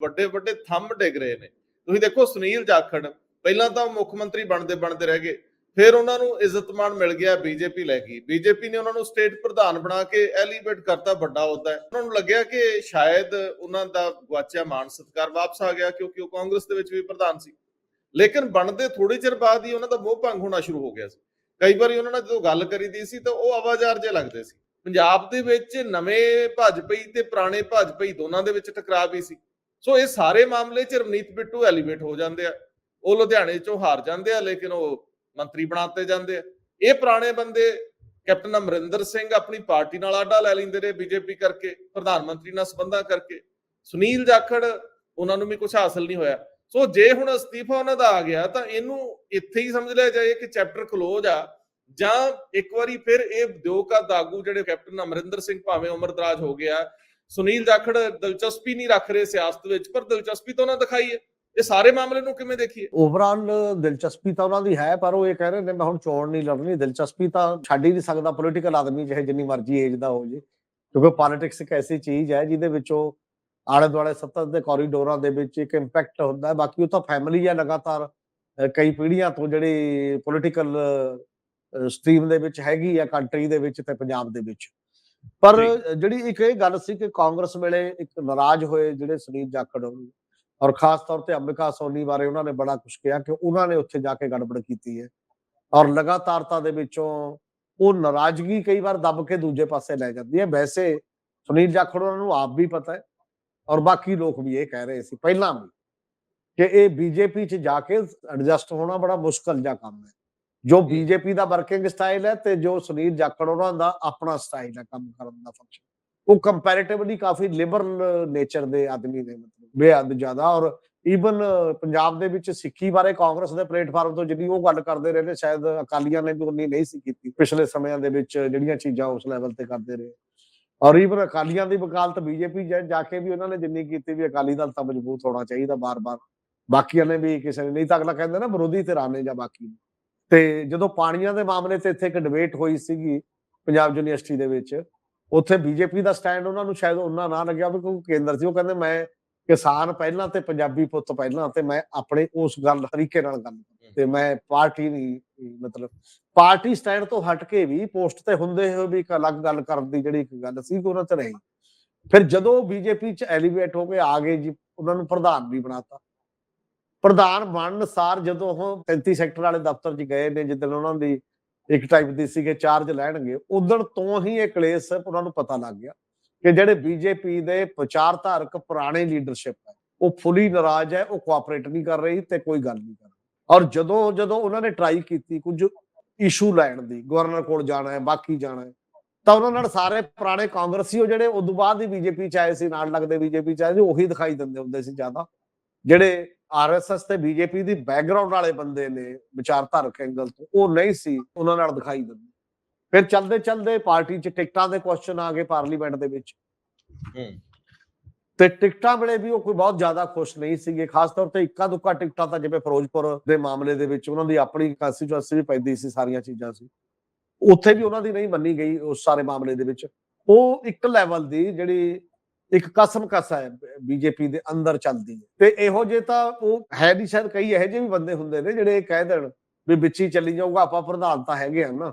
ਵੱਡੇ ਵੱਡੇ ਥੰਮ ਡਿੱਗ ਰਹੇ ਨੇ। ਤੁਸੀਂ ਦੇਖੋ ਸੁਨੀਲ ਜਾਖੜ, ਪਹਿਲਾਂ ਤਾਂ ਮੁੱਖ ਮੰਤਰੀ ਬਣਦੇ ਬਣਦੇ ਰਹਿ ਗਏ, ਫਿਰ ਉਹਨਾਂ ਨੂੰ ਇੱਜ਼ਤਮਾਨ ਮਿਲ ਗਿਆ ਬੀਜੇਪੀ ਲੈ ਗਈ। ਬੀਜੇਪੀ ਨੇ ਉਹਨਾਂ ਨੂੰ ਸਟੇਟ ਪ੍ਰਧਾਨ ਬਣਾ ਕੇ ਐਲੀਵੇਟ ਕਰਤਾ ਵੱਡਾ ਹੁੰਦਾ ਹੈ ਉਹਨਾਂ ਨੂੰ ਲੱਗਿਆ ਕਿ ਸ਼ਾਇਦ ਉਹਨਾਂ ਦਾ ਗਵਾਚਿਆ ਮਾਨ ਸਤਕਾਰ ਵਾਪਸ ਆ ਗਿਆ ਕਿਉਂਕਿ ਉਹ ਕਾਂਗਰਸ ਦੇ ਵਿੱਚ ਵੀ ਪ੍ਰਧਾਨ ਸੀ। ਲੇਕਿਨ ਬਣਦੇ ਥੋੜੇ ਚਿਰ ਬਾਅਦ ਹੀ ਉਹਨਾਂ ਦਾ ਮੋਹ ਭੰਗ ਹੋਣਾ ਸ਼ੁਰੂ ਹੋ ਗਿਆ ਸੀ। ਕਈ ਵਾਰੀ ਉਹਨਾਂ ਨਾਲ ਜਦੋਂ ਗੱਲ ਕਰੀਦੀ ਸੀ ਤਾਂ ਉਹ ਆਵਾਜ਼ਾਰ ਜੇ ਲੱਗਦੇ ਸੀ। ਪੰਜਾਬ ਦੇ ਵਿੱਚ ਨਵੇਂ ਭੱਜ ਤੇ ਪੁਰਾਣੇ ਭੱਜ ਦੋਨਾਂ ਦੇ ਵਿੱਚ ਟਕਰਾਅ ਵੀ ਸੀ। ਸੋ ਇਹ ਸਾਰੇ ਮਾਮਲੇ ਚ ਰਵਨੀਤ ਬਿੱਟੂ ਐਲੀਵੇਟ ਹੋ ਜਾਂਦੇ ਆ। ਉਹ ਲੁਧਿਆਣੇ ਚੋਂ ਹਾਰ ਜਾਂਦੇ ਆ, ਲੇਕਿਨ ਉਹ ਮੰਤਰੀ ਬਣਾਤੇ ਜਾਂਦੇ ਆ। ਇਹ ਪੁਰਾਣੇ ਬੰਦੇ ਕੈਪਟਨ ਅਮਰਿੰਦਰ ਸਿੰਘ ਆਪਣੀ ਪਾਰਟੀ ਨਾਲ ਆਡਾ ਲੈ ਲੈਂਦੇ ਰਹੇ ਬੀਜੇਪੀ ਕਰਕੇ, ਪ੍ਰਧਾਨ ਮੰਤਰੀ ਨਾਲ ਸੰਬੰਧਾਂ ਕਰਕੇ। ਸੁਨੀਲ ਜਾਖੜ, ਉਹਨਾਂ ਨੂੰ ਵੀ ਕੁਝ ਹਾਸਲ ਨਹੀਂ ਹੋਇਆ। ਸੋ ਜੇ ਹੁਣ ਅਸਤੀਫਾ ਉਹਨਾਂ ਦਾ ਆ ਗਿਆ, ਤਾਂ ਇਹਨੂੰ ਇੱਥੇ ਹੀ ਸਮਝ ਲਿਆ ਜਾਏ ਕਿ ਚੈਪਟਰ ਕਲੋਜ਼ ਆ, ਜਾਂ ਇੱਕ ਵਾਰੀ ਫਿਰ ਇਹ ਉਦਯੋਗ ਦਾ ਦਾਗੂ ਜਿਹੜੇ ਕੈਪਟਨ ਅਮਰਿੰਦਰ ਸਿੰਘ ਭਾਵੇਂ ਉਮਰ ਦਰਾਜ ਹੋ ਗਿਆ ਸੁਨੀਲ ਜਾਖੜ ਦਿਲਚਸਪੀ ਨਹੀਂ ਰੱਖ ਰਹੇ ਸਿਆਸਤ ਵਿੱਚ, ਪਰ ਦਿਲਚਸਪੀ ਤਾਂ ਉਹਨਾਂ ਦਿਖਾਈ ਹੈ। ਇਹ ਸਾਰੇ ਮਾਮਲੇ ਨੂੰ ਕਿਵੇਂ ਦੇਖੀਏ? ਓਵਰਆਲ ਦਿਲਚਸਪੀ ਤਾਂ ਉਹਨਾਂ ਦੀ ਹੈ, ਪਰ ਉਹ ਇਹ ਕਹਿ ਰਹੇ ਨੇ, ਮੈਂ ਹੁਣ ਚੋਣ ਨਹੀਂ ਲੜਨੀ, ਦਿਲਚਸਪੀ ਤਾਂ ਛੱਡ ਹੀ ਨਹੀਂ ਸਕਦਾ ਪੋਲੀਟੀਕਲ ਆਦਮੀ, ਚਾਹੇ ਜਿੰਨੀ ਮਰਜ਼ੀ ਏਜ ਦਾ ਹੋ ਜੇ। ਕਿਉਂਕਿ ਪੋਲਿਟਿਕਸ ਇੱਕ ਐਸੀ ਚੀਜ਼ ਹੈ, ਜਿਹਦੇ ਵਿੱਚੋਂ ਆਲੇ ਦੁਆਲੇ ਸੱਤਾ ਦੇ ਕੋਰੀਡੋਰਾਂ ਦੇ ਵਿੱਚ ਇੱਕ ਇੰਪੈਕਟ ਹੁੰਦਾ ਹੈ। ਬਾਕੀ ਉਹ ਤਾਂ ਫੈਮਿਲੀ ਹੈ ਲਗਾਤਾਰ ਕਈ ਪੀੜ੍ਹੀਆਂ ਤੋਂ ਜਿਹੜੀ ਪੋਲੀਟੀਕਲ ਸਟ੍ਰੀਮ ਦੇ ਵਿੱਚ ਹੈਗੀ ਆ ਕੰਟਰੀ ਦੇ ਵਿੱਚ ਤੇ ਪੰਜਾਬ ਦੇ ਵਿੱਚ। ਪਰ। ਜਿਹੜੀ ਇੱਕ ਇਹ ਗੱਲ ਸੀ ਕਿ ਕਾਂਗਰਸ ਵੇਲੇ ਇੱਕ ਨਾਰਾਜ਼ ਹੋਏ ਜਿਹੜੇ ਸੁਨੀਲ ਜਾਖੜ ਔਰ ਖਾਸ ਤੌਰ ਤੇ ਅੰਬਿਕਾ ਸੋਨੀ ਬਾਰੇ ਉਹਨਾਂ ਨੇ ਬੜਾ ਕੁਝ ਕਿਹਾ ਕਿ ਉਹਨਾਂ ਨੇ ਉੱਥੇ ਜਾ ਕੇ ਗੜਬੜ ਕੀਤੀ ਹੈ। ਔਰ ਲਗਾਤਾਰਤਾ ਦੇ ਵਿੱਚੋਂ ਉਹ ਨਾਰਾਜ਼ਗੀ ਕਈ ਵਾਰ ਦੱਬ ਕੇ ਦੂਜੇ ਪਾਸੇ ਲੈ ਜਾਂਦੀ ਹੈ। ਵੈਸੇ ਸੁਨੀਲ ਜਾਖੜ ਉਹਨਾਂ ਨੂੰ ਆਪ ਵੀ ਪਤਾ ਹੈ ਔਰ ਬਾਕੀ ਲੋਕ ਵੀ ਇਹ ਕਹਿ ਰਹੇ ਸੀ ਪਹਿਲਾਂ ਵੀ ਕਿ ਇਹ ਬੀਜੇਪੀ 'ਚ ਜਾ ਕੇ ਐਡਜਸਟ ਹੋਣਾ ਬੜਾ ਮੁਸ਼ਕਲ ਜਿਹਾ ਕੰਮ ਹੈ। ਜੋ। ਬੀਜੇਪੀ ਦਾ ਵਰਕਿੰਗ ਸਟਾਈਲ ਹੈ ਤੇ ਜੋ ਸੁਨੀਲ ਜਾਖੜ ਉਹਨਾਂ ਦਾ ਆਪਣਾ ਸਟਾਈਲ ਹੈ ਕੰਮ ਕਰਨ ਦਾ ਫੰਕਸ਼ਨ ਉਹ ਕੰਪੈਰੀਟਿਵਲੀ ਕਾਫੀ ਲਿਬਰਲ ਨੇਚਰ ਦੇ ਆਦਮੀ ਨੇ ਮਤਲਬ ਬੇਹੱਦ ਜ਼ਿਆਦਾ ਔਰ ਈਵਨ ਪੰਜਾਬ ਦੇ ਵਿੱਚ ਸਿੱਖੀ ਬਾਰੇ ਕਾਂਗਰਸ ਦੇ ਪਲੇਟਫਾਰਮ ਤੋਂ ਜਿੰਨੀ ਉਹ ਗੱਲ ਕਰਦੇ ਰਹੇ ਨੇ ਸ਼ਾਇਦ ਅਕਾਲੀਆਂ ਨੇ ਵੀ ਉਨੀ ਨਹੀਂ ਸੀ ਕੀਤੀ। ਪਿਛਲੇ ਸਮਿਆਂ ਦੇ ਵਿੱਚ ਜਿਹੜੀਆਂ ਚੀਜ਼ਾਂ ਉਸ ਲੈਵਲ ਤੇ ਕਰਦੇ ਰਹੇ। ਔਰ ਈਵਨ ਅਕਾਲੀਆਂ ਦੀ ਵਕਾਲਤ ਬੀਜੇਪੀ ਜਾ ਕੇ ਵੀ ਉਹਨਾਂ ਨੇ ਜਿੰਨੀ ਕੀਤੀ ਵੀ ਅਕਾਲੀ ਦਲ ਤਾਂ ਮਜ਼ਬੂਤ ਹੋਣਾ ਚਾਹੀਦਾ ਬਾਰ-ਬਾਰ। ਬਾਕੀਆਂ ਨੇ ਵੀ ਕਿਸੇ ਨੇ ਨਹੀਂ ਤਾਂ ਅਗਲਾ ਕਹਿੰਦਾ ਨਾ ਵਿਰੋਧੀ ਧਿਰਾਂ ਨੇ ਜਾਂ ਬਾਕੀ। ਨੇ ਤੇ ਜਦੋਂ ਪਾਣੀਆਂ ਦੇ ਮਾਮਲੇ ਤੇ ਇੱਥੇ ਇੱਕ ਡਿਬੇਟ ਹੋਈ ਸੀਗੀ ਪੰਜਾਬ ਯੂਨੀਵਰਸਿਟੀ ਦੇ ਵਿੱਚ ਉੱਥੇ ਬੀਜੇਪੀ ਦਾ ਸਟੈਂਡ ਉਹਨਾਂ ਨੂੰ ਸ਼ਾਇਦ ਉਹਨਾਂ ਨਾ ਲੱਗਿਆ ਵੀ ਕਿਉਂਕਿ ਕੇਂਦਰ ਸੀ ਉਹ ਕਹਿੰਦੇ ਮੈਂ ਕਿਸਾਨ ਪਹਿਲਾਂ ਤੇ ਪੰਜਾਬੀ ਪੁੱਤ ਪਹਿਲਾਂ ਤੇ ਮੈਂ ਆਪਣੇ ਉਸ ਗੱਲ ਤਰੀਕੇ ਨਾਲ ਗੱਲ ਤੇ ਮੈਂ ਪਾਰਟੀ ਨਹੀਂ ਮਤਲਬ ਪਾਰਟੀ ਸਟੈਂਡ ਤੋਂ ਹਟ ਕੇ ਵੀ ਪੋਸਟ ਤੇ ਹੁੰਦੇ ਹੋਏ ਵੀ ਇੱਕ ਅਲੱਗ ਗੱਲ ਕਰਨ ਦੀ ਜਿਹੜੀ ਇੱਕ ਗੱਲ ਸੀ ਉਹਨਾਂ ਤੇ ਰਹੀ। ਫਿਰ ਜਦੋਂ ਬੀਜੇਪੀ ਚ ਐਲੀਵੇਟ ਹੋ ਕੇ ਆ ਗਏ ਜੀ ਉਹਨਾਂ ਨੂੰ ਪ੍ਰਧਾਨ ਵੀ ਬਣਾਤਾ। ਪ੍ਰਧਾਨ ਬਣਨ ਸਾਰ ਜਦੋਂ ਉਹ 33 ਸੈਕਟਰ ਵਾਲੇ ਦਫ਼ਤਰ 'ਚ ਗਏ ਨੇ, ਜਿੱਦਣ ਉਹਨਾਂ ਦੀ ਇੱਕ ਟਾਈਪ ਦੀ ਸੀਗੇ ਚਾਰਜ ਲੈਣਗੇ ਉਦੋਂ ਤੋਂ ਹੀ ਇਹ ਕਲੇਸ਼ ਉਹਨਾਂ ਨੂੰ ਪਤਾ ਲੱਗ ਗਿਆ ਕਿ ਜਿਹੜੇ ਬੀਜੇਪੀ ਦੇ ਵਿਚਾਰਧਾਰਕ ਪੁਰਾਣੇ ਲੀਡਰਸ਼ਿਪ ਹੈ, ਉਹ ਫੁੱਲੀ ਨਾਰਾਜ਼ ਹੈ, ਉਹ ਕੋਆਪਰੇਟ ਨਹੀਂ ਕਰ ਰਹੀ ਤੇ ਕੋਈ ਗੱਲ ਨਹੀਂ ਕਰ ਰਹੀ। ਔਰ ਜਦੋਂ ਜਦੋਂ ਉਹਨਾਂ ਨੇ ਟਰਾਈ ਕੀਤੀ ਕੁਝ ਇਸ਼ੂ ਲੈਣ ਦੀ ਗਵਰਨਰ ਕੋਲ ਜਾਣਾ ਹੈ, ਬਾਕੀ ਜਾਣਾ ਹੈ, ਤਾਂ ਉਹਨਾਂ ਨਾਲ ਸਾਰੇ ਪੁਰਾਣੇ ਕਾਂਗਰਸੀ ਉਹ ਜਿਹੜੇ ਉਦੋਂ ਬਾਅਦ ਹੀ ਬੀਜੇਪੀ ਚ ਆਏ ਸੀ, ਨਾਲ ਲੱਗਦੇ ਬੀਜੇਪੀ ਚ ਆਏ ਸੀ, ਉਹੀ ਦਿਖਾਈ ਦਿੰਦੇ ਹੁੰਦੇ ਸੀ ਜ਼ਿਆਦਾ। ਜਿਹੜੇ ਆਰਐਸਐਸ ਤੇ ਬੀਜੇਪੀ ਦੀ ਬੈਕਗ੍ਰਾਉਂਡ ਵਾਲੇ ਬੰਦੇ ਨੇ ਵਿਚਾਰਧਾਰਕ ਐਂਗਲ ਤੋਂ ਉਹ ਨਹੀਂ ਸੀ ਉਹਨਾਂ ਨਾਲ ਦਿਖਾਈ ਦਿੰਦੇ। ਫਿਰ ਚਲਦੇ ਚਲਦੇ ਪਾਰਟੀ 'ਚ ਟਿਕਟਾਂ ਦੇ ਕੁਐਸਚਨ ਆ ਗਏ ਪਾਰਲੀਮੈਂਟ ਦੇ ਵਿੱਚ। ਤੇ ਟਿਕਟਾਂ ਵੇਲੇ ਵੀ ਉਹ ਕੋਈ ਬਹੁਤ ਜ਼ਿਆਦਾ ਖੁਸ਼ ਨਹੀਂ ਸੀਗੇ ਖਾਸ ਤੌਰ ਤੇ ਇੱਕਾ ਦੁੱਕਾ ਟਿਕਟਾਂ ਤਾਂ ਜਿਵੇਂ ਫਿਰੋਜ਼ਪੁਰ ਦੇ ਮਾਮਲੇ ਦੇ ਵਿੱਚ ਉਹਨਾਂ ਦੀ ਆਪਣੀ ਕੰਸਟੀਚੁਐਂਸੀ ਵੀ ਪੈਂਦੀ ਸੀ ਸਾਰੀਆਂ ਚੀਜ਼ਾਂ ਸੀ। ਉੱਥੇ ਵੀ ਉਹਨਾਂ ਦੀ ਨਹੀਂ ਮੰਨੀ ਗਈ ਉਸ ਸਾਰੇ ਮਾਮਲੇ ਦੇ ਵਿੱਚ। ਉਹ ਇੱਕ ਲੈਵਲ ਦੀ ਜਿਹੜੀ ਇੱਕ ਕਸਮ ਕਸ ਹੈ ਬੀਜੇਪੀ ਦੇ ਅੰਦਰ ਚੱਲਦੀ ਹੈ। ਤੇ ਇਹੋ ਜੇ ਤਾਂ ਉਹ ਹੈ ਨਹੀਂ ਸ਼ਾਇਦ ਕਈ ਇਹੋ ਜਿਹੇ ਵੀ ਬੰਦੇ ਹੁੰਦੇ ਨੇ ਜਿਹੜੇ ਕਹਿ ਦੇਣ ਵੀ ਵਿੱਚ ਚੱਲੀ ਜਾਊਗਾ, ਆਪਾਂ ਪ੍ਰਧਾਨ ਤਾਂ ਹੈਗੇ ਆ ਨਾ।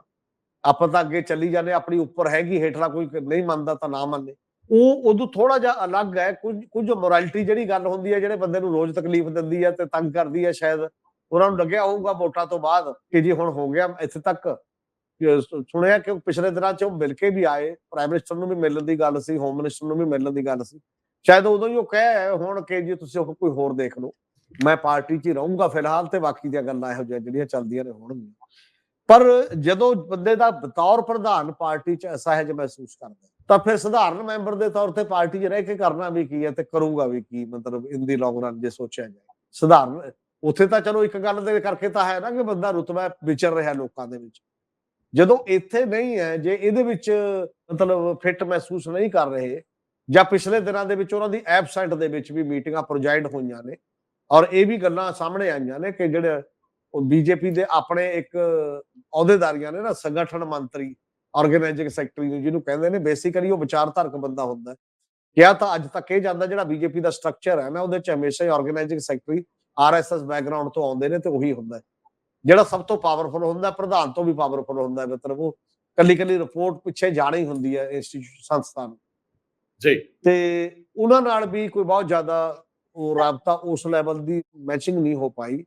ਆਪਾਂ ਤਾਂ ਅੱਗੇ ਚੱਲੀ ਜਾਂਦੇ ਆਪਣੀ ਉੱਪਰ ਹੈਗੀ ਹੇਠਲਾ ਕੋਈ ਨਹੀਂ ਮੰਨਦਾ ਤਾਂ ਨਾ ਮੰਨੇ। ਉਹ ਉਦੋਂ ਥੋੜਾ ਜਿਹਾ ਅਲੱਗ ਹੈ, ਕੁਝ ਕੁਝ ਮੋਰੈਲਿਟੀ ਜਿਹੜੀ ਗੱਲ ਹੁੰਦੀ ਹੈ, ਜਿਹੜੇ ਬੰਦੇ ਨੂੰ ਰੋਜ਼ ਤਕਲੀਫ ਦਿੰਦੀ ਹੈ ਤੇ ਤੰਗ ਕਰਦੀ ਹੈ ਸ਼ਾਇਦ। ਉਹਨਾਂ ਨੂੰ ਲੱਗਿਆ ਹੋਊਗਾ ਵੋਟਾਂ ਤੋਂ ਬਾਅਦ ਕਿ ਜੀ ਹੁਣ ਹੋ ਗਿਆ ਇੱਥੇ ਤੱਕ। ਸੁਣਿਆ ਕਿ ਪਿਛਲੇ ਦਿਨਾਂ 'ਚ ਉਹ ਮਿਲ ਕੇ ਵੀ ਆਏ ਪ੍ਰਾਈਮ ਮਿਨਿਸਟਰ ਨੂੰ ਵੀ ਮਿਲਣ ਦੀ ਗੱਲ ਸੀ ਹੋਮ ਮਿਨਿਸਟਰ ਨੂੰ ਵੀ ਮਿਲਣ ਦੀ ਗੱਲ ਸੀ। ਸ਼ਾਇਦ ਉਦੋਂ ਹੀ ਉਹ ਕਹੇ ਹੁਣ ਕਿ ਜੀ ਤੁਸੀਂ ਉਹ ਕੋਈ ਹੋਰ ਦੇਖ ਲਓ। ਮੈਂ ਪਾਰਟੀ 'ਚ ਹੀ ਰਹੂੰਗਾ ਫਿਲਹਾਲ ਤੇ ਬਾਕੀ ਦੀਆਂ ਗੱਲਾਂ ਇਹੋ ਜਿਹੀਆਂ ਜਿਹੜੀਆਂ ਚੱਲਦੀਆਂ ਨੇ ਹੋਣਗੀਆਂ। ਪਰ ਜਦੋਂ ਬੰਦੇ ਦਾ ਬਤੌਰ ਪ੍ਰਧਾਨ ਪਾਰਟੀ 'ਚ ਅਸਹਿਜ ਮਹਿਸੂਸ ਕਰਦਾ, ਤਾਂ ਫਿਰ ਸਧਾਰਨ ਮੈਂਬਰ ਦੇ ਤੌਰ ਤੇ ਪਾਰਟੀ 'ਚ ਰਹਿ ਕੇ ਕਰਨਾ ਵੀ ਕੀ ਹੈ ਤੇ ਕਰੂੰਗਾ ਵੀ ਕੀ, ਮਤਲਬ ਇਨ ਦੀ ਲੌਂਗ ਰਨ ਜੇ ਸੋਚਿਆ ਜਾਏ। ਸਧਾਰਨ, ਉੱਥੇ ਤਾਂ ਚਲੋ ਇੱਕ ਗੱਲ ਦੇ ਕਰਕੇ ਤਾਂ ਹੈ ਨਾ ਕਿ ਬੰਦਾ ਰੁਤਬਾ ਵਿਚਰ ਰਿਹਾ ਲੋਕਾਂ ਦੇ ਵਿੱਚ। ਜਦੋਂ ਇੱਥੇ ਨਹੀਂ ਹੈ, ਜੇ ਇਹਦੇ ਵਿੱਚ ਮਤਲਬ ਫਿੱਟ ਮਹਿਸੂਸ ਨਹੀਂ ਕਰ ਰਹੇ ਜਾਂ ਪਿਛਲੇ ਦਿਨਾਂ ਦੇ ਵਿੱਚ ਉਹਨਾਂ ਦੀ ਐਬਸੈਂਟ ਦੇ ਵਿੱਚ ਵੀ ਮੀਟਿੰਗਾਂ ਪ੍ਰੋਜਾਈਡ ਹੋਈਆਂ ਨੇ ਔਰ ਇਹ ਵੀ ਗੱਲਾਂ ਸਾਹਮਣੇ ਆਈਆਂ ਨੇ ਕਿ ਜਿਹੜੇ ਬੀਜੇਪੀ ਦੇ ਆਪਣੇ ਇੱਕ ਅਹੁਦੇਦਾਰੀਆਂ ਨੇ ਨਾ ਸੰਗਠਨ ਮੰਤਰੀ ਆਰਗੇਨਾਈਜ਼ਿੰਗ ਸੈਕਟਰੀ ਨੂੰ, ਜਿਹਨੂੰ ਕਹਿੰਦੇ ਨੇ ਬੇਸਿਕਲੀ ਉਹ ਵਿਚਾਰਧਾਰਕ ਬੰਦਾ ਹੁੰਦਾ ਹੈ। ਕਿਹਾ ਤਾਂ ਅੱਜ ਤੱਕ ਇਹ ਜਾਂਦਾ ਜਿਹੜਾ ਬੀਜੇਪੀ ਦਾ ਸਟਰਕਚਰ ਹੈ ਨਾ ਉਹਦੇ ਚ ਹਮੇਸ਼ਾ ਹੀ ਆਰਗੇਨਾਈਜ਼ਿੰਗ ਸੈਕਟਰੀ ਆਰਐਸਐਸ ਬੈਕਗ੍ਰਾਉਂਡ ਤੋਂ ਆਉਂਦੇ ਨੇ ਤੇ ਉਹੀ ਹੁੰਦਾ ਜਿਹੜਾ ਸਭ ਤੋਂ ਪਾਵਰਫੁਲ ਹੁੰਦਾ ਪ੍ਰਧਾਨ ਤੋਂ ਵੀ ਪਾਵਰਫੁਲ ਹੁੰਦਾ ਮਤਲਬ ਉਹ ਕੱਲੀ ਕੱਲੀ ਰਿਪੋਰਟ ਪਿੱਛੇ ਜਾਣੀ ਹੁੰਦੀ ਹੈ ਇੰਸਟੀਚਿਊਟ ਸੰਸਥਾ ਨੂੰ। ਜੀ। ਤੇ ਉਹਨਾਂ ਨਾਲ ਵੀ ਕੋਈ ਬਹੁਤ ਜ਼ਿਆਦਾ ਉਹ ਰਾਬਤਾ ਉਸ ਲੈਵਲ ਦੀ ਮੈਚਿੰਗ ਨਹੀਂ ਹੋ ਪਾਈ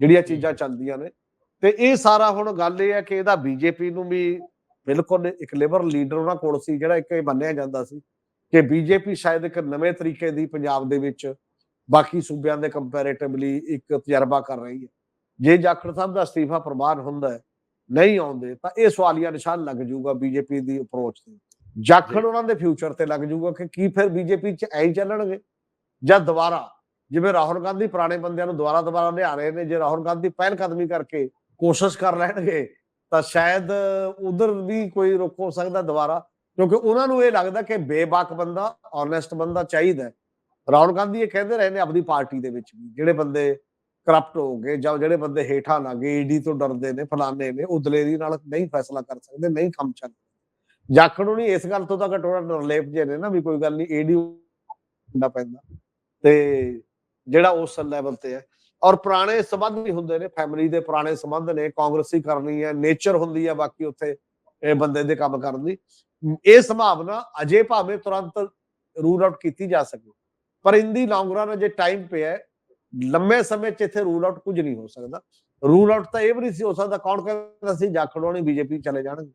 ਜਿਹੜੀਆਂ ਚੀਜ਼ਾਂ ਚੱਲਦੀਆਂ ਨੇ। ਤੇ ਇਹ ਸਾਰਾ ਹੁਣ ਗੱਲ ਇਹ ਹੈ ਕਿ ਇਹਦਾ ਬੀਜੇਪੀ ਨੂੰ ਵੀ ਬਿਲਕੁਲ ਇੱਕ ਲਿਬਰਲ ਲੀਡਰ ਉਹਨਾਂ ਕੋਲ ਸੀ ਜਿਹੜਾ ਇੱਕ ਇਹ ਮੰਨਿਆ ਜਾਂਦਾ ਸੀ ਕਿ ਬੀਜੇਪੀ ਸ਼ਾਇਦ ਇੱਕ ਨਵੇਂ ਤਰੀਕੇ ਦੀ ਪੰਜਾਬ ਦੇ ਵਿੱਚ ਬਾਕੀ ਸੂਬਿਆਂ ਦੇ ਕੰਪੈਰੀਟਿਵਲੀ ਇੱਕ ਤਜਰਬਾ ਕਰ ਰਹੀ ਹੈ। ਜੇ ਜਾਖੜ ਸਾਹਿਬ ਦਾ ਅਸਤੀਫਾ ਪ੍ਰਵਾਨ ਹੁੰਦਾ ਨਹੀਂ ਆਉਂਦੇ ਤਾਂ ਇਹ ਸਵਾਲੀਆ ਨਿਸ਼ਾਨ ਲੱਗ ਜਾਊਗਾ ਬੀਜੇਪੀ ਦੀ ਅਪਰੋਚ ਤੇ। ਜਾਖੜ ਉਹਨਾਂ ਦੇ ਫਿਊਚਰ ਤੇ ਲੱਗ ਜਾਊਗਾ ਕਿ ਕੀ ਫਿਰ ਬੀਜੇਪੀ ਚ ਐਂ ਚੱਲਣਗੇ? ਜਾਂ ਦੁਬਾਰਾ ਜਿਵੇਂ ਰਾਹੁਲ ਗਾਂਧੀ ਪੁਰਾਣੇ ਬੰਦਿਆਂ ਨੂੰ ਦੁਬਾਰਾ ਦੁਬਾਰਾ ਲਿਆ ਰਹੇ ਨੇ ਜੇ ਰਾਹੁਲ ਗਾਂਧੀ ਪਹਿਲ ਕਦਮੀ ਕਰਕੇ ਕੋਸ਼ਿਸ਼ ਕਰ ਲੈਣਗੇ ਤਾਂ ਸ਼ਾਇਦ ਉਧਰ ਵੀ ਕੋਈ ਰੁਕ ਹੋ ਸਕਦਾ ਦੁਬਾਰਾ ਕਿਉਂਕਿ ਉਹਨਾਂ ਨੂੰ ਇਹ ਲੱਗਦਾ ਕਿ ਬੇਬਾਕ ਬੰਦਾ ਓਨੈਸਟ ਬੰਦਾ ਚਾਹੀਦਾ। ਰਾਹੁਲ ਗਾਂਧੀ ਇਹ ਕਹਿੰਦੇ ਰਹੇ ਨੇ ਆਪਣੀ ਪਾਰਟੀ ਦੇ ਵਿੱਚ ਵੀ ਜਿਹੜੇ ਬੰਦੇ ਕਰਪਟ ਹੋ ਗਏ ਜਾਂ ਜਿਹੜੇ ਬੰਦੇ ਹੇਠਾਂ ਲੱਗੇ ਈਡੀ ਤੋਂ ਡਰਦੇ ਨੇ, ਫਲਾਣੇ ਨੇ ਉਹ ਦਲੇਰੀ ਨਾਲ ਨਹੀਂ ਫੈਸਲਾ ਕਰ ਸਕਦੇ, ਨਹੀਂ ਕੰਮ ਚੱਲ ਨਹੀਂ, ਇਸ ਗੱਲ ਤੋਂ ਤਾਂ ਘਟੋੜਾ ਨਿਰਲੇਪ ਜੇ ਨੇ ਨਾ ਵੀ ਕੋਈ ਗੱਲ ਨਹੀਂ, ਈਡੀ ਦਾ ਪੈਂਦਾ। ਤੇ ਜਿਹੜਾ ਉਸ ਲੈਵਲ ਤੇ ਹੈ। ਔਰ ਪੁਰਾਣੇ ਸਬੰਧ ਵੀ ਹੁੰਦੇ ਨੇ ਫੈਮਿਲੀ ਦੇ ਪੁਰਾਣੇ ਸਬੰਧ ਨੇ, ਕਾਂਗਰਸੀ ਕਰਨੀ ਹੈ ਨੇਚਰ ਹੁੰਦੀ ਹੈ ਬਾਕੀ ਉੱਥੇ ਇਹ ਬੰਦੇ ਦੇ ਕੰਮ ਕਰਨ ਦੀ। ਇਹ ਸੰਭਾਵਨਾ ਅਜੇ ਭਾਵੇਂ ਤੁਰੰਤ ਰੂਲ ਆਊਟ ਕੀਤੀ ਜਾ ਸਕੇ। ਪਰ ਇੰਦੀ ਲੌਂਗ ਰਨ ਅਜੇ ਟਾਈਮ ਪਿਆ ਲੰਮੇ ਸਮੇਂ ਚ ਇੱਥੇ ਰੂਲ ਆਊਟ ਕੁਝ ਨਹੀਂ ਹੋ ਸਕਦਾ। ਰੂਲ ਆਊਟ ਤਾਂ ਇਹ ਵੀ ਨਹੀਂ ਸੀ ਹੋ ਸਕਦਾ ਕੌਣ ਕਹਿੰਦਾ ਸੀ ਜਾਖੜੋਣੀ ਬੀਜੇਪੀ ਚਲੇ ਜਾਣਗੇ।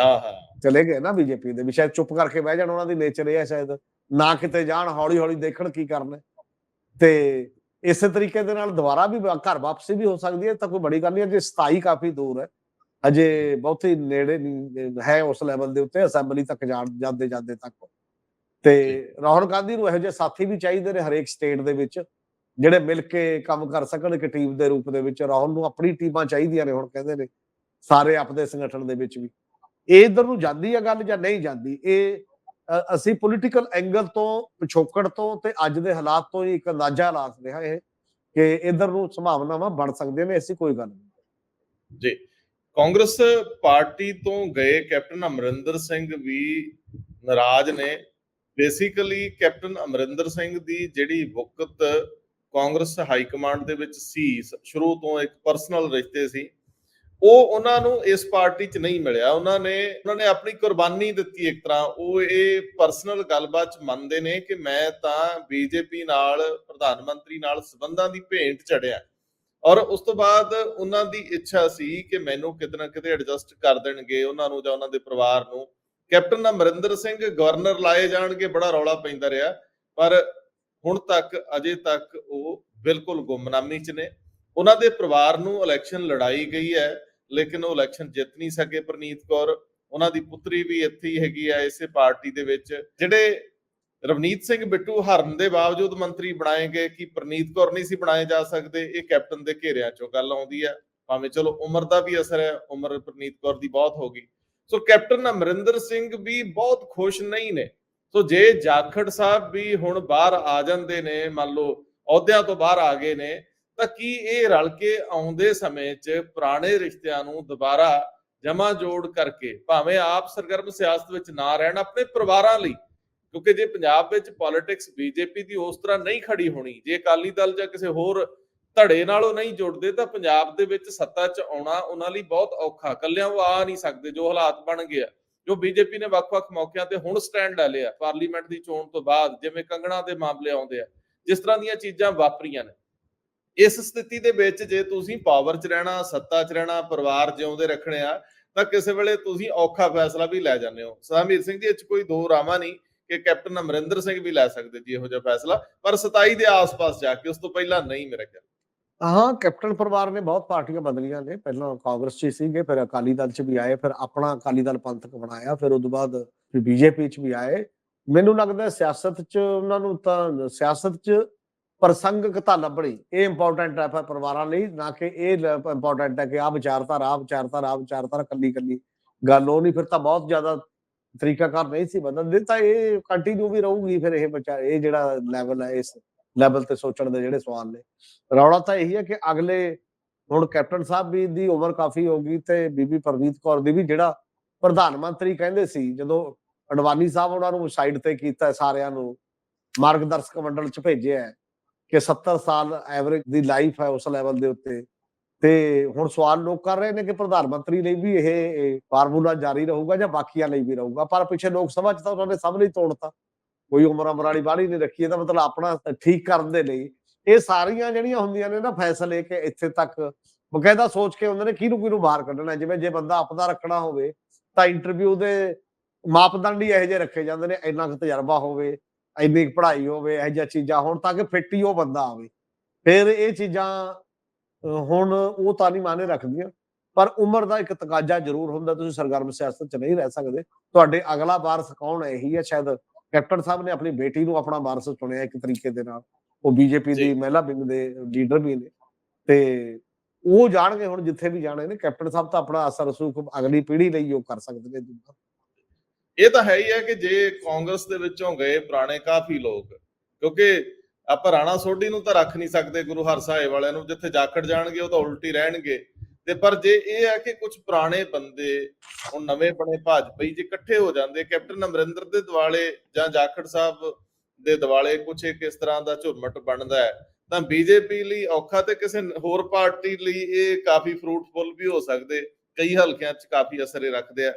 ਹਾਂ ਹਾਂ। ਚਲੇ ਗਏ ਨਾ ਬੀਜੇਪੀ ਦੇ ਵੀ ਸ਼ਾਇਦ ਚੁੱਪ ਕਰਕੇ ਬਹਿ ਜਾਣ ਉਹਨਾਂ ਦੀ ਨੇਚਰ ਇਹ ਹੈ ਸ਼ਾਇਦ। ਨਾ ਕਿਤੇ ਜਾਣ ਹੌਲੀ ਹੌਲੀ ਦੇਖਣ ਕੀ ਕਰਨਾ। ਹੈ। ਤੇ ਇਸੇ ਤਰੀਕੇ ਦੇ ਨਾਲ ਦੁਬਾਰਾ ਵੀ ਘਰ ਵਾਪਸੀ ਵੀ ਹੋ ਸਕਦੀ ਹੈ ਤਾਂ ਕੋਈ ਬੜੀ ਗੱਲ ਨਹੀਂ ਹੈ ਜੇ 27 ਕਾਫੀ ਦੂਰ ਹੈ। ਅਜੇ ਬਹੁਤੀ ਨੇੜੇ ਨਹੀਂ ਹੈ ਉਸ ਲੈਵਲ ਦੇ ਉੱਤੇ ਅਸੈਂਬਲੀ ਤੱਕ ਜਾਣ ਜਾਂਦੇ ਜਾਂਦੇ ਤੱਕ। ਤੇ ਰਾਹੁਲ ਗਾਂਧੀ ਨੂੰ ਇਹੋ ਜਿਹੇ ਸਾਥੀ ਵੀ ਚਾਹੀਦੇ ਨੇ ਹਰੇਕ ਸਟੇਟ ਦੇ ਵਿੱਚ। ਜਿਹੜੇ ਮਿਲ ਕੇ ਕੰਮ ਕਰ ਸਕਣ ਇੱਕ ਟੀਮ ਦੇ ਰੂਪ ਦੇ ਵਿੱਚ, ਰਾਹੁਲ ਨੂੰ ਆਪਣੀ ਟੀਮਾਂ ਚਾਹੀਦੀਆਂ ਨੇ ਹੁਣ ਕਹਿੰਦੇ ਨੇ, ਸਾਰੇ ਆਪਦੇ ਸੰਗਠਨ ਦੇ ਵਿੱਚ ਵੀ। ਇਹ ਇਧਰ ਨੂੰ ਜਾਂਦੀ ਹੈ ਗੱਲ ਜਾਂ ਨਹੀਂ ਜਾਂਦੀ? ਇਹ ਅਸੀਂ ਪੋਲੀਟੀਕਲ ਐਂਗਲ ਤੋਂ, ਪਿਛੋਕੜ ਤੋਂ ਤੇ ਅੱਜ ਦੇ ਹਾਲਾਤ ਤੋਂ ਹੀ ਇੱਕ ਅੰਦਾਜ਼ਾ ਲਾ ਰਿਹਾ ਇਹ, ਕਿ ਇਧਰ ਨੂੰ ਸੰਭਾਵਨਾਵਾਂ ਬਣ ਸਕਦੀਆਂ ਨੇ, ਐਸੀ ਕੋਈ ਗੱਲ ਨਹੀਂ। ਜੀ, ਕਾਂਗਰਸ ਪਾਰਟੀ ਤੋਂ ਗਏ ਕੈਪਟਨ ਅਮਰਿੰਦਰ ਸਿੰਘ ਵੀ ਨਾਰਾਜ਼ ਨੇ। ਬੇਸਿਕਲੀ ਕੈਪਟਨ ਅਮਰਿੰਦਰ ਸਿੰਘ ਦੀ ਜਿਹੜੀ ਵਕਤ ਕਾਂਗਰਸ ਹਾਈ ਕਮਾਂਡ ਦੇ ਵਿੱਚ ਸੀ ਸ਼ੁਰੂ ਤੋਂ ਇੱਕ ਪਰਸਨਲ ਰਿਸ਼ਤੇ ਸੀ। ਉਹ ਉਹਨਾਂ ਨੂੰ ਇਸ ਪਾਰਟੀ 'ਚ ਨਹੀਂ ਮਿਲਿਆ। ਉਹਨਾਂ ਨੇ ਉਹਨਾਂ ਨੇ ਆਪਣੀ ਕੁਰਬਾਨੀ ਦਿੱਤੀ ਇੱਕ ਤਰ੍ਹਾਂ। ਉਹ ਇਹ ਪਰਸਨਲ ਗੱਲਬਾਤ 'ਚ ਮੰਨਦੇ ਨੇ ਕਿ ਮੈਂ ਤਾਂ ਬੀਜੇਪੀ ਨਾਲ, ਪ੍ਰਧਾਨ ਮੰਤਰੀ ਨਾਲ ਸਬੰਧਾਂ ਦੀ ਭੇਂਟ ਚੜਿਆ ਔਰ ਉਸ ਤੋਂ ਬਾਅਦ ਉਹਨਾਂ ਦੀ ਇੱਛਾ ਸੀ ਕਿ ਮੈਨੂੰ ਕਿਤੇ ਨਾ ਕਿਤੇ ਐਡਜਸਟ ਕਰ ਦੇਣਗੇ ਉਹਨਾਂ ਨੂੰ ਜਾਂ ਉਹਨਾਂ ਦੇ ਪਰਿਵਾਰ ਨੂੰ। ਕੈਪਟਨ ਅਮਰਿੰਦਰ ਸਿੰਘ ਗਵਰਨਰ ਲਾਏ ਜਾਣਗੇ, ਬੜਾ ਰੌਲਾ ਪੈਂਦਾ ਰਿਹਾ। ਪਰ ਹੁਣ ਤੱਕ, ਅਜੇ ਤੱਕ ਉਹ ਬਿਲਕੁਲ ਗੁੰਮਨਾਮੀ 'ਚ ਨੇ। ਉਹਨਾਂ ਦੇ ਪਰਿਵਾਰ ਨੂੰ ਇਲੈਕਸ਼ਨ ਲੜਾਈ ਗਈ ਹੈ, ਲੇਕਿਨ ਉਹ ਇਲੈਕਸ਼ਨ ਜਿੱਤ ਨਹੀਂ ਸਕੇ ਪ੍ਰਨੀਤ ਕੌਰ। ਉਹਨਾਂ ਦੀ ਪੁੱਤਰੀ ਵੀ ਇੱਥੇ ਹੀ ਹੈਗੀ ਆ ਇਸੇ ਪਾਰਟੀ ਦੇ ਵਿੱਚ। ਜਿਹੜੇ ਰਵਨੀਤ ਸਿੰਘ ਬਿੱਟੂ ਹਰਨ ਦੇ ਬਾਵਜੂਦ ਮੰਤਰੀ ਬਣਾਏ ਗਏ ਕਿ ਪ੍ਰਨੀਤ ਕੌਰ ਨਹੀਂ ਸੀ ਬਣਾਏ ਜਾ ਸਕਦੇ, ਇਹ ਕੈਪਟਨ ਦੇ ਘੇਰਿਆਂ ਚੋਂ ਗੱਲ ਆਉਂਦੀ ਹੈ। ਭਾਵੇਂ ਚਲੋ ਉਮਰ ਦਾ ਵੀ ਅਸਰ ਹੈ, ਉਮਰ ਪ੍ਰਨੀਤ ਕੌਰ ਦੀ ਬਹੁਤ ਹੋ ਗਈ। ਸੋ ਕੈਪਟਨ ਅਮਰਿੰਦਰ ਸਿੰਘ ਵੀ ਬਹੁਤ ਖੁਸ਼ ਨਹੀਂ ਨੇ। ਸੋ ਜੇ ਜਾਖੜ ਸਾਹਿਬ ਵੀ ਹੁਣ ਬਾਹਰ ਆ ਜਾਂਦੇ ਨੇ, ਮੰਨ ਲਓ ਅਹੁਦਿਆਂ ਤੋਂ ਬਾਹਰ ਆ ਗਏ ਨੇ, ਤਾਂ ਕੀ ਇਹ ਰਲ ਕੇ ਆਉਂਦੇ ਸਮੇਂ 'ਚ ਪੁਰਾਣੇ ਰਿਸ਼ਤਿਆਂ ਨੂੰ ਦੁਬਾਰਾ ਜਮਾ ਜੋੜ ਕਰਕੇ ਭਾਵੇਂ ਆਪ ਸਰਗਰਮ ਸਿਆਸਤ ਵਿੱਚ ਨਾ ਰਹਿਣ, ਆਪਣੇ ਪਰਿਵਾਰਾਂ ਲਈ? ਕਿਉਂਕਿ ਜੇ ਪੰਜਾਬ ਵਿੱਚ ਪੋਲਿਟਿਕਸ ਬੀਜੇਪੀ ਦੀ ਉਸ ਤਰ੍ਹਾਂ ਨਹੀਂ ਖੜੀ ਹੋਣੀ, ਜੇ ਅਕਾਲੀ ਦਲ ਜਾਂ ਕਿਸੇ ਹੋਰ ਧੜੇ ਨਾਲੋਂ ਨਹੀਂ ਜੁੜਦੇ, ਤਾਂ ਪੰਜਾਬ ਦੇ ਵਿੱਚ ਸੱਤਾ 'ਚ ਆਉਣਾ ਉਹਨਾਂ ਲਈ ਬਹੁਤ ਔਖਾ। ਇਕੱਲਿਆਂ ਉਹ ਆ ਨਹੀਂ ਸਕਦੇ, ਜੋ ਹਾਲਾਤ ਬਣ ਗਏ ਆ। ਜੋ ਬੀਜੇਪੀ ਨੇ ਵੱਖ-ਵੱਖ ਮੌਕਿਆਂ ਤੇ ਹੁਣ ਸਟੈਂਡ ਲੈ ਲਿਆ, ਪਾਰਲੀਮੈਂਟ ਦੀ ਚੋਣ ਤੋਂ ਬਾਅਦ, ਜਿਵੇਂ ਕੰਗਣਾ ਦੇ ਮਾਮਲੇ ਆਉਂਦੇ ਆ, ਜਿਸ ਤਰ੍ਹਾਂ ਦੀਆਂ ਚੀਜ਼ਾਂ ਵਾਪਰੀਆਂ ਨੇ। ਇਸ ਸਥਿਤੀ ਦੇ ਵਿੱਚ ਜੇ ਤੁਸੀਂ ਪਾਵਰ 'ਚ ਰਹਿਣਾ, ਸੱਤਾ 'ਚ ਰਹਿਣਾ, ਪਰਿਵਾਰ ਜਿਉਂਦੇ ਰੱਖਣੇ ਆ, ਤਾਂ ਕਿਸੇ ਵੇਲੇ ਤੁਸੀਂ ਔਖਾ ਫੈਸਲਾ ਵੀ ਲੈ ਜਾਂਦੇ ਹੋ। ਸਾਮੀਰ ਸਿੰਘ ਜੀ, ਇਹ 'ਚ ਕੋਈ ਦੋ ਰਾਵਾਂ ਨਹੀਂ ਕਿ ਕੈਪਟਨ ਅਮਰਿੰਦਰ ਸਿੰਘ ਵੀ ਲੈ ਸਕਦੇ ਜੀ ਇਹੋ ਜਿਹਾ ਫੈਸਲਾ, ਪਰ 27 ਦੇ ਆਸ-ਪਾਸ ਜਾ ਕੇ, ਉਸ ਤੋਂ ਪਹਿਲਾਂ ਨਹੀਂ ਮੇਰੇ ਖਿਆਲ ਹਾਂ, ਕੈਪਟਨ ਪਰਿਵਾਰ ਨੇ ਬਹੁਤ ਪਾਰਟੀਆਂ ਬਦਲੀਆਂ ਨੇ। ਪਹਿਲਾਂ ਕਾਂਗਰਸ 'ਚ ਸੀਗੇ, ਫਿਰ ਅਕਾਲੀ ਦਲ 'ਚ ਵੀ ਆਏ, ਫਿਰ ਆਪਣਾ ਅਕਾਲੀ ਦਲ ਪੰਥਕ ਬਣਾਇਆ, ਫਿਰ ਉਸ ਬਾਅਦ ਫਿਰ ਬੀਜੇਪੀ 'ਚ ਵੀ ਆਏ। ਮੈਨੂੰ ਲੱਗਦਾ ਸਿਆਸਤ 'ਚ ਉਹਨਾਂ ਨੂੰ ਤਾਂ, ਸਿਆਸਤ 'ਚ ਪ੍ਰਸੰਗਕਤਾ ਲੱਭਣੀ, ਇਹ ਇੰਪੋਰਟੈਂਟ ਹੈ ਪ- ਪਰਿਵਾਰਾਂ ਲਈ, ਨਾ ਕਿ ਇਹ ਇੰਪੋਰਟੈਂਟ ਹੈ ਕਿ ਆ ਵਿਚਾਰਧਾਰਾ ਆ ਵਿਚਾਰਧਾਰਾ ਆ ਵਿਚਾਰਧਾਰਾ, ਕੱਲੀ ਕੱਲੀ ਗੱਲ ਉਹ ਨਹੀਂ, ਫਿਰ ਤਾਂ ਬਹੁਤ ਜ਼ਿਆਦਾ ਤਰੀਕਾਕਾਰ ਨਹੀਂ ਸੀ ਬੰਦਾ ਤਾਂ ਇਹ ਕੰਟੀਨਿਊ ਵੀ ਰਹੂਗੀ, ਫਿਰ ਇਹ ਵਿਚਾਰ, ਇਹ ਜਿਹੜਾ ਲੈਵਲ ਹੈ ਇਸ ਲੈਵਲ ਤੇ ਸੋਚਣ ਦੇ ਜਿਹੜੇ ਸਵਾਲ ਨੇ। ਰੌਲਾ ਤਾਂ ਇਹੀ ਹੈ ਕਿ ਅਗਲੇ, ਹੁਣ ਕੈਪਟਨ ਸਾਹਿਬ ਵੀ ਦੀ ਉਮਰ ਕਾਫੀ ਹੋ ਗਈ ਤੇ ਬੀਬੀ ਪ੍ਰਨੀਤ ਕੌਰ ਦੀ ਵੀ ਜਿਹੜਾ ਪ੍ਰਧਾਨ ਮੰਤਰੀ ਕਹਿੰਦੇ ਸੀ, ਜਦੋਂ ਅਡਵਾਨੀ ਸਾਹਿਬ ਉਹਨਾਂ ਨੂੰ ਸਾਈਡ ਤੇ ਕੀਤਾ ਸਾਰਿਆਂ ਨੂੰ, ਮਾਰਗਦਰਸ਼ਕ ਮੰਡਲ ਚ ਭੇਜਿਆ ਕਿ 70 ਸਾਲ ਐਵਰੇਜ ਦੀ ਲਾਈਫ ਹੈ ਉਸ ਲੈਵਲ ਦੇ ਉੱਤੇ। ਤੇ ਹੁਣ ਸਵਾਲ ਲੋਕ ਕਰ ਰਹੇ ਨੇ ਕਿ ਪ੍ਰਧਾਨ ਮੰਤਰੀ ਲਈ ਵੀ ਇਹ ਫਾਰਮੂਲਾ ਜਾਰੀ ਰਹੂਗਾ ਜਾਂ ਬਾਕੀਆਂ ਲਈ ਵੀ ਰਹੂਗਾ, ਪਰ ਪਿੱਛੇ ਲੋਕ ਸਭਾ ਚ ਤਾਂ ਉਹਨਾਂ ਨੇ ਸਭ ਲਈ ਤੋੜਤਾ। ਕੋਈ ਉਮਰ ਅਮਰ ਵਾਲੀ ਬਾੜੀ ਨਹੀਂ ਰੱਖੀ ਇਹਦਾ ਮਤਲਬ ਆਪਣਾ ਠੀਕ ਕਰਨ ਦੇ ਲਈ। ਇਹ ਸਾਰੀਆਂ ਜਿਹੜੀਆਂ ਹੁੰਦੀਆਂ ਨੇ ਨਾ ਫੈਸਲੇ ਕਿ ਇੱਥੇ ਤੱਕ, ਬਕਾਇਦਾ ਸੋਚ ਕੇ ਹੁੰਦੇ ਨੇ ਕਿਹਨੂੰ ਕਿਹਨੂੰ ਬਾਹਰ ਕੱਢਣਾ ਜਿਵੇਂ ਜੇ ਬੰਦਾ ਆਪਦਾ ਰੱਖਣਾ ਹੋਵੇ, ਤਾਂ ਇੰਟਰਵਿਊ ਦੇ ਮਾਪਦੰਡ ਹੀ ਇਹੋ ਜਿਹੇ ਰੱਖੇ ਜਾਂਦੇ ਨੇ, ਇੰਨਾ ਕੁ ਤਜਰਬਾ ਹੋਵੇ, ਇੰਨੀ ਕੁ ਪੜ੍ਹਾਈ ਹੋਵੇ, ਇਹੋ ਜਿਹੀਆਂ ਚੀਜ਼ਾਂ ਹੋਣ ਤਾਂ ਕਿ ਫਿੱਟ ਹੀ ਉਹ ਬੰਦਾ ਆਵੇ। ਫਿਰ ਇਹ ਚੀਜ਼ਾਂ ਹੁਣ ਉਹ ਤਾਂ ਨਹੀਂ ਮਾਨੇ ਰੱਖਦੀਆਂ, ਪਰ ਉਮਰ ਦਾ ਇੱਕ ਤਕਾਜ਼ਾ ਜ਼ਰੂਰ ਹੁੰਦਾ, ਤੁਸੀਂ ਸਰਗਰਮ ਸਿਆਸਤ 'ਚ ਨਹੀਂ ਰਹਿ ਸਕਦੇ। ਤੁਹਾਡੇ ਅਗਲਾ ਵਾਰਸ ਕੌਣ ਹੈ? ਇਹੀ ਹੈ ਸ਼ਾਇਦ ਕੈਪਟਨ ਸਾਹਿਬ ਨੇ ਆਪਣੀ ਬੇਟੀ ਨੂੰ ਆਪਣਾ ਵਾਰਸ ਚੁਣਿਆ ਇੱਕ ਤਰੀਕੇ ਦੇ ਨਾਲ। ਉਹ ਬੀਜੇਪੀ ਦੀ। ਮਹਿਲਾ ਵਿੰਗ ਦੇ ਲੀਡਰ ਵੀ ਨੇ। ਤੇ ਉਹ ਜਾਣਗੇ ਹੁਣ ਜਿੱਥੇ ਵੀ ਜਾਣੇ ਨੇ। ਕੈਪਟਨ ਸਾਹਿਬ ਤਾਂ ਆਪਣਾ ਅਸਰ ਰਸੂਖ ਅਗਲੀ ਪੀੜ੍ਹੀ ਲਈ ਉਹ ਕਰ ਸਕਦੇ ਨੇ। ਇਹ ਤਾਂ ਹੈ ਹੀ ਹੈ ਕਿ ਜੇ ਕਾਂਗਰਸ ਦੇ ਵਿੱਚੋਂ ਗਏ ਪੁਰਾਣੇ ਕਾਫੀ ਲੋਕ ਕਿਉਂਕਿ ਆਪਾਂ ਰਾਣਾ ਸੋਢੀ ਨੂੰ ਤਾਂ ਰੱਖ ਨਹੀਂ ਸਕਦੇ ਗੁਰੂ ਹਰਸਾਏ ਵਾਲਿਆਂ ਨੂੰ। ਜਿੱਥੇ ਜਾਖੜ ਜਾਣਗੇ ਉਹ ਤਾਂ ਉਲਟੀ ਰਹਿਣਗੇ। ਤੇ ਪਰ ਜੇ ਇਹ ਹੈ ਕਿ ਕੁਝ ਪੁਰਾਣੇ ਬੰਦੇ ਹੁਣ ਨਵੇਂ ਬਣੇ ਭਾਜਪਈ ਜੇ ਇਕੱਠੇ ਹੋ ਜਾਂਦੇ, ਕੈਪਟਨ ਅਮਰਿੰਦਰ ਦੇ ਦਿਵਾਲੇ ਜਾਂ ਜਾਖੜ ਸਾਹਿਬ ਦੇ ਦਿਵਾਲੇ ਕੁਝ ਇੱਕ ਇਸ ਤਰ੍ਹਾਂ ਦਾ ਝੁਰਮਟ ਬਣਦਾ ਹੈ, ਤਾਂ ਬੀਜੇਪੀ ਲਈ ਔਖਾ ਤੇ ਕਿਸੇ ਹੋਰ ਪਾਰਟੀ ਲਈ ਇਹ ਕਾਫੀ ਫਰੂਟਫੁਲ ਵੀ ਹੋ ਸਕਦੇ, ਕਈ ਹਲਕਿਆਂ 'ਚ ਕਾਫੀ ਅਸਰ ਇਹ ਰੱਖਦੇ ਆ।